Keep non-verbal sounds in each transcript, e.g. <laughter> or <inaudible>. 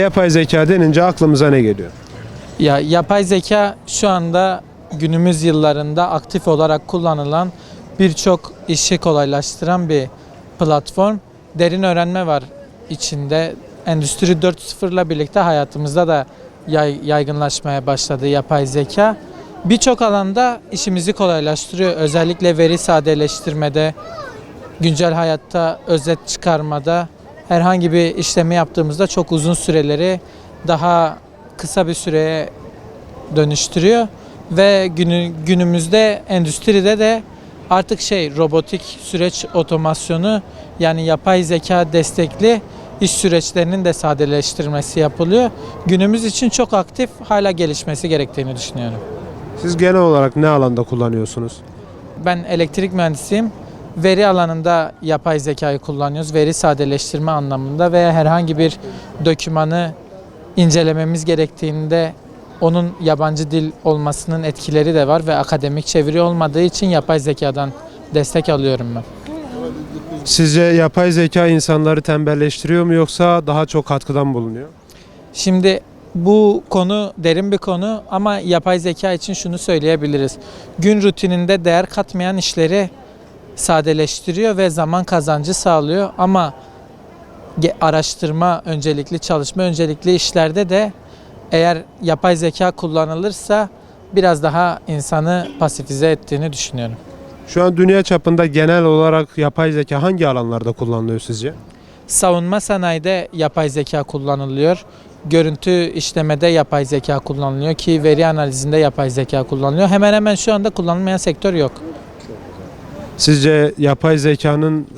Yapay zeka denince aklımıza ne geliyor? Ya yapay zeka şu anda günümüz yıllarında aktif olarak kullanılan birçok işi kolaylaştıran bir platform. Derin öğrenme var içinde. Endüstri 4.0 ile birlikte hayatımızda da yay- yaygınlaşmaya başladı yapay zeka. Birçok alanda işimizi kolaylaştırıyor. Özellikle veri sadeleştirmede, güncel hayatta özet çıkarmada, herhangi bir işlemi yaptığımızda çok uzun süreleri daha kısa bir süreye dönüştürüyor ve günü, günümüzde endüstride de artık şey robotik süreç otomasyonu yani yapay zeka destekli iş süreçlerinin de sadeleştirmesi yapılıyor. Günümüz için çok aktif hala gelişmesi gerektiğini düşünüyorum. Siz genel olarak ne alanda kullanıyorsunuz? Ben elektrik mühendisiyim. Veri alanında yapay zekayı kullanıyoruz. Veri sadeleştirme anlamında veya herhangi bir dokümanı incelememiz gerektiğinde onun yabancı dil olmasının etkileri de var ve akademik çeviri olmadığı için yapay zekadan destek alıyorum ben. Sizce yapay zeka insanları tembelleştiriyor mu yoksa daha çok katkıdan bulunuyor? Şimdi bu konu derin bir konu ama yapay zeka için şunu söyleyebiliriz. Gün rutininde değer katmayan işleri sadeleştiriyor ve zaman kazancı sağlıyor ama araştırma öncelikli, çalışma öncelikli işlerde de eğer yapay zeka kullanılırsa biraz daha insanı pasifize ettiğini düşünüyorum. Şu an dünya çapında genel olarak yapay zeka hangi alanlarda kullanılıyor sizce? Savunma sanayide yapay zeka kullanılıyor. Görüntü işlemede yapay zeka kullanılıyor ki veri analizinde yapay zeka kullanılıyor. Hemen hemen şu anda kullanılmayan sektör yok. Sizce yapay zekanın e,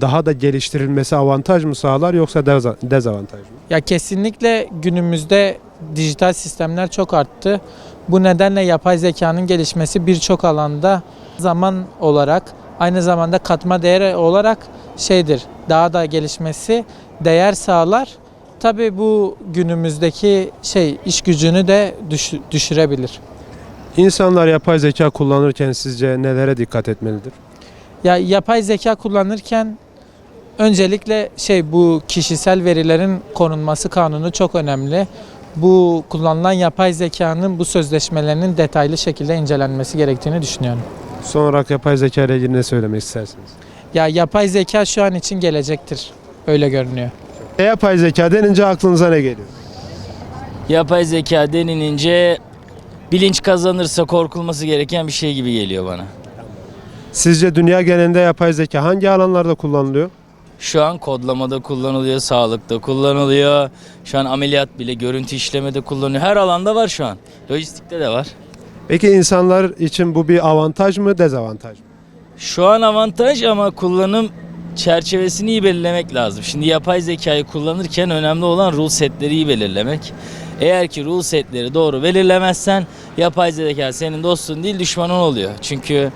daha da geliştirilmesi avantaj mı sağlar yoksa deza- dezavantaj mı? Ya kesinlikle günümüzde dijital sistemler çok arttı. Bu nedenle yapay zekanın gelişmesi birçok alanda zaman olarak aynı zamanda katma değer olarak şeydir. Daha da gelişmesi değer sağlar. Tabii bu günümüzdeki şey iş gücünü de düş- düşürebilir. İnsanlar yapay zeka kullanırken sizce nelere dikkat etmelidir? Ya yapay zeka kullanırken öncelikle şey bu kişisel verilerin korunması kanunu çok önemli. Bu kullanılan yapay zekanın bu sözleşmelerinin detaylı şekilde incelenmesi gerektiğini düşünüyorum. Son olarak yapay zeka ile ilgili ne söylemek istersiniz? Ya yapay zeka şu an için gelecektir. Öyle görünüyor. Yapay zeka denince aklınıza ne geliyor? Yapay zeka denilince bilinç kazanırsa korkulması gereken bir şey gibi geliyor bana. Sizce dünya genelinde yapay zeka hangi alanlarda kullanılıyor? Şu an kodlamada kullanılıyor, sağlıkta kullanılıyor. Şu an ameliyat bile görüntü işlemede kullanılıyor. Her alanda var şu an. Lojistikte de var. Peki insanlar için bu bir avantaj mı, dezavantaj mı? Şu an avantaj ama kullanım çerçevesini iyi belirlemek lazım. Şimdi yapay zekayı kullanırken önemli olan rule setleri iyi belirlemek. Eğer ki rule setleri doğru belirlemezsen yapay zeka senin dostun değil düşmanın oluyor. Çünkü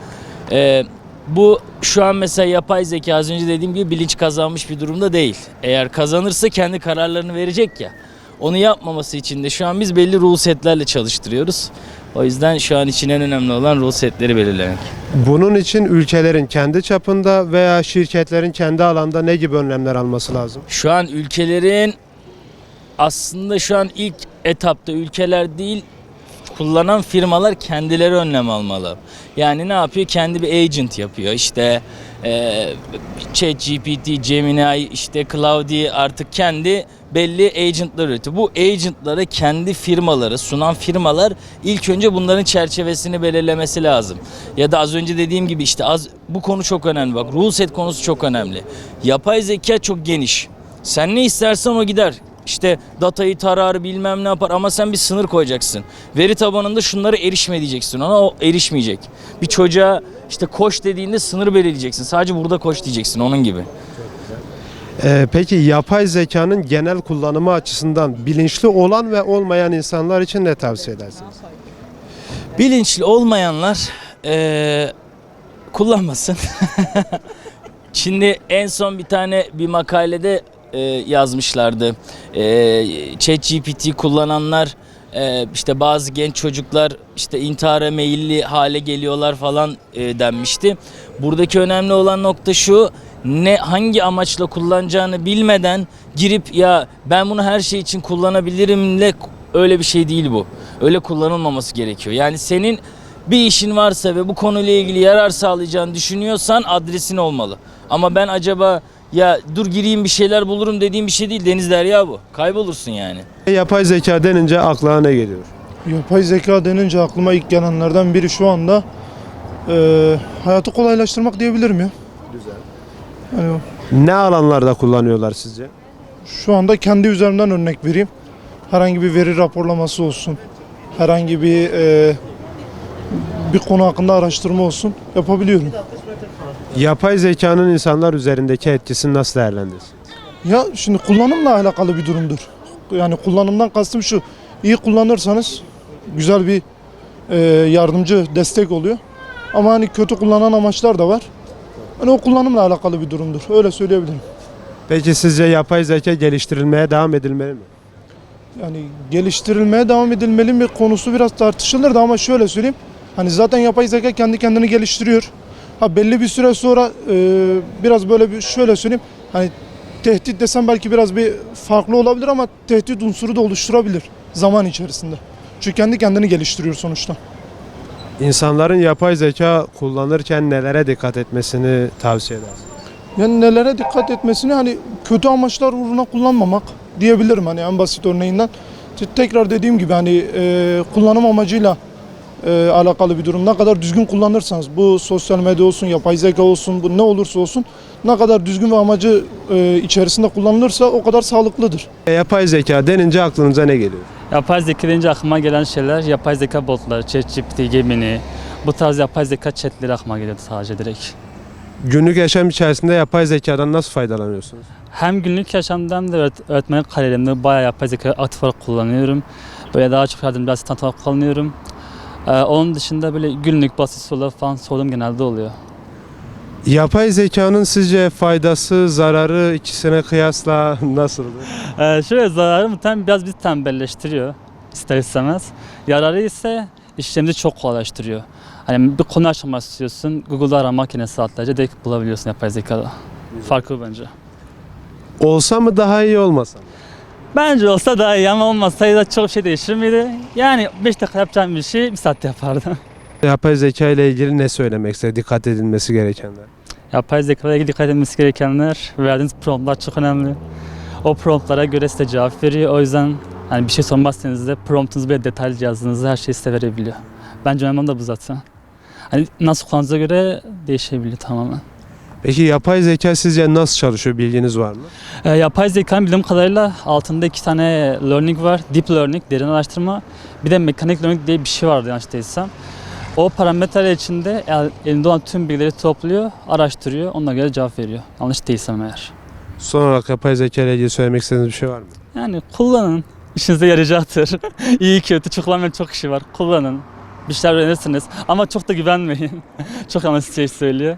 e, bu şu an mesela yapay zeka az önce dediğim gibi bilinç kazanmış bir durumda değil. Eğer kazanırsa kendi kararlarını verecek ya. Onu yapmaması için de şu an biz belli rule setlerle çalıştırıyoruz. O yüzden şu an için en önemli olan rule setleri belirlemek. Bunun için ülkelerin kendi çapında veya şirketlerin kendi alanda ne gibi önlemler alması lazım? Şu an ülkelerin aslında şu an ilk etapta ülkeler değil kullanan firmalar kendileri önlem almalı. Yani ne yapıyor? Kendi bir agent yapıyor. İşte e, ChatGPT, Gemini, işte Claude artık kendi belli agentlar üretiyor. Bu agentları kendi firmaları, sunan firmalar ilk önce bunların çerçevesini belirlemesi lazım. Ya da az önce dediğim gibi işte az bu konu çok önemli. Bak rule set konusu çok önemli. Yapay zeka çok geniş. Sen ne istersen o gider. İşte datayı tarar bilmem ne yapar ama sen bir sınır koyacaksın. Veri tabanında şunlara erişme diyeceksin ona o erişmeyecek. Bir çocuğa işte koş dediğinde sınır belirleyeceksin. Sadece burada koş diyeceksin onun gibi. Ee, peki yapay zekanın genel kullanımı açısından bilinçli olan ve olmayan insanlar için ne tavsiye edersiniz? Bilinçli olmayanlar eee, kullanmasın. <laughs> Şimdi en son bir tane bir makalede eee, yazmışlardı. Eee ChatGPT kullananlar eee, işte bazı genç çocuklar işte intihara meyilli hale geliyorlar falan eee, denmişti. Buradaki önemli olan nokta şu. ne hangi amaçla kullanacağını bilmeden girip ya ben bunu her şey için kullanabilirimle öyle bir şey değil bu. Öyle kullanılmaması gerekiyor. Yani senin bir işin varsa ve bu konuyla ilgili yarar sağlayacağını düşünüyorsan adresin olmalı. Ama ben acaba ya dur gireyim bir şeyler bulurum dediğim bir şey değil. Deniz derya bu. Kaybolursun yani. Yapay zeka denince aklına ne geliyor? Yapay zeka denince aklıma ilk gelenlerden biri şu anda e, hayatı kolaylaştırmak diyebilirim ya. Güzel. Yani Ne alanlarda kullanıyorlar sizce? şu anda kendi üzerimden örnek vereyim. Herhangi bir veri raporlaması olsun, herhangi bir e, bir konu hakkında araştırma olsun yapabiliyorum. Yapay zekanın insanlar üzerindeki etkisini nasıl değerlendirirsin? Ya şimdi kullanımla alakalı bir durumdur. Yani kullanımdan kastım şu, iyi kullanırsanız güzel bir e, yardımcı destek oluyor. Ama hani kötü kullanan amaçlar da var. Hani o kullanımla alakalı bir durumdur. Öyle söyleyebilirim. Peki sizce yapay zeka geliştirilmeye devam edilmeli mi? Yani geliştirilmeye devam edilmeli mi konusu biraz tartışılır da ama şöyle söyleyeyim. Hani zaten yapay zeka kendi kendini geliştiriyor. Ha belli bir süre sonra e, biraz böyle bir şöyle söyleyeyim. Hani tehdit desem belki biraz bir farklı olabilir ama tehdit unsuru da oluşturabilir zaman içerisinde. Çünkü kendi kendini geliştiriyor sonuçta. İnsanların yapay zeka kullanırken nelere dikkat etmesini tavsiye edersin? Yani nelere dikkat etmesini hani kötü amaçlar uğruna kullanmamak diyebilirim hani en basit örneğinden. Te- Tekrar dediğim gibi hani e, kullanım amacıyla e, alakalı bir durum. Ne kadar düzgün kullanırsanız bu sosyal medya olsun, yapay zeka olsun, bu ne olursa olsun ne kadar düzgün ve amacı e, içerisinde kullanılırsa o kadar sağlıklıdır. Yapay zeka denince aklınıza ne geliyor? Yapay zeka deyince aklıma gelen şeyler yapay zeka botları, ChatGPT, Gemini, bu tarz yapay zeka chatleri aklıma geliyordu sadece direkt. Günlük yaşam içerisinde yapay zekadan nasıl faydalanıyorsunuz? Hem günlük yaşamdan da öğret- öğretmenlik kariyerimde bayağı yapay zeka aktif olarak kullanıyorum. Böyle daha çok yardımcı asistan olarak kullanıyorum. Ee, onun dışında böyle günlük basit sorular falan sorduğum genelde oluyor. Yapay zekanın sizce faydası, zararı ikisine kıyasla <laughs> nasıldır? Ee, şöyle zararı muhtemelen biraz bizi tembelleştiriyor ister istemez. Yararı ise işlerimizi çok kolaylaştırıyor. Hani bir konu açmak istiyorsun, Google'da aramak yine saatlerce direkt bulabiliyorsun yapay zekada. Farkı bu bence. Olsa mı daha iyi olmasa mı? Bence olsa daha iyi ama olmasaydı da çok şey değişir miydi? Yani 5 dakika yapacağım bir şey bir saatte yapardım. <laughs> Yapay zeka ile ilgili ne söylemek ister? Dikkat edilmesi gerekenler. Yapay zekaya ilgili dikkat edilmesi gerekenler, verdiğiniz promptlar çok önemli. O promptlara göre size cevap veriyor. O yüzden hani bir şey sormazsanız da promptunuzu böyle detaylı yazdığınızda her şeyi size verebiliyor. Bence önemli da bu zaten. Hani nasıl kullandığınıza göre değişebiliyor tamamen. Peki yapay zeka sizce nasıl çalışıyor bilginiz var mı? Ee, yapay zekanın bildiğim kadarıyla altında iki tane learning var. Deep learning, derin araştırma. Bir de mekanik learning diye bir şey vardı yanlış değilsem. O parametreler içinde el- elinde olan tüm bilgileri topluyor, araştırıyor, ona göre cevap veriyor. Yanlış değilsem eğer. Son olarak yapay zeka ile ilgili söylemek istediğiniz bir şey var mı? Yani kullanın. İşinize yarayacaktır. <laughs> İyi kötü çok kullanmayan çok kişi var. Kullanın. Bir şeyler öğrenirsiniz. Ama çok da güvenmeyin. <laughs> çok yanlış şey söylüyor.